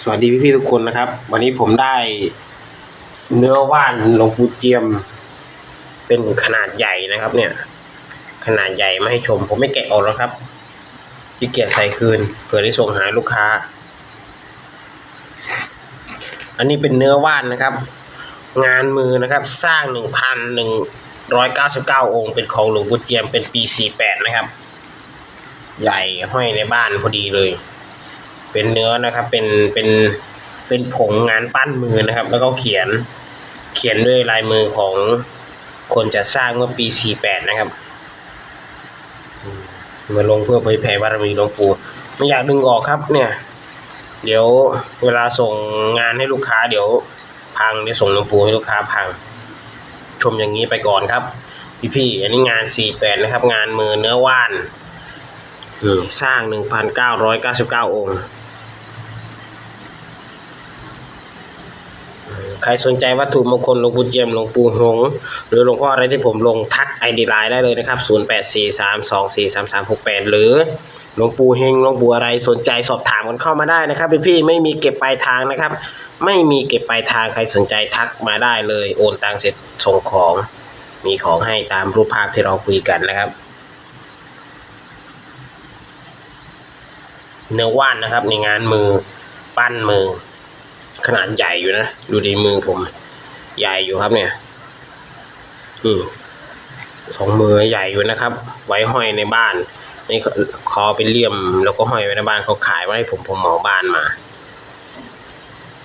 สวัสดีพี่ๆทุกคนนะครับ วันนี้ผมได้เนื้อว่านหลวงปู่เจียม เป็นขนาดใหญ่นะครับ เนี่ย ขนาดใหญ่มาให้ชม ผมไม่แกะออกแล้วครับที่เกียจใส่คืนเผื่อได้ส่งหาลูกค้า อันนี้เป็นเนื้อว่านนะครับ งานมือนะครับ สร้างหนึ่งพันหนึ่งร้อยเก้าสิบเก้าองค์เป็นของหลวงปู่เจียมเป็นปีสี่แปดนะครับ ใหญ่ห้อยในบ้านพอดีเลย เป็นเนื้อนะครับ เป็นเป็นเป็นผงงานปั้นมือนะครับ แล้วก็เขียนเขียนด้วยลายมือของคนจะสร้างเมื่อปีสี่แปดนะครับมาลงเพื่อเผยแผ่บารมีหลวงปู่ไม่อยากดึงออกครับ เนี่ย เดี๋ยวเวลาส่งงานให้ลูกค้า เดี๋ยวพังเดี๋ยวส่งหลวงปู่ให้ลูกค้าพัง ชมอย่างนี้ไปก่อนครับ พี่ๆอันนี้งานสี่แปดนะครับ งานมือเนื้อว่านสร้างหนึ่งพันเก้าร้อยเก้าสิบเก้าองค์ ใครสนใจวัตถุมงคลหลวงปู่เจียมหลวงปู่หงส์หรือหลวงพ่ออะไรที่ผมลงทักไอดีไลน์ได้เลยนะครับ 0843243368 หรือหลวงปู่เฮงหลวงปู่อะไรสนใจสอบถามกันเข้ามาได้นะครับพี่ๆไม่มีเก็บปลายทางนะครับ ไม่มีเก็บปลายทางใครสนใจทักมาได้เลย โอนตังเสร็จส่งของมีของให้ตามรูปภาพที่เราคุยกันนะครับ เนื้อว่านนะครับในงานมือปั้นมือ ขนาดใหญ่อยู่นะ ดูดีมือผม ใหญ่อยู่ครับเนี่ยอืมสองมือใหญ่อยู่นะครับ ไว้ห้อยในบ้านนี่คอเป็นเหลี่ยมแล้วก็ห้อยไว้ในบ้านเขาขายไว้ให้ผมผมเหมาบ้านมา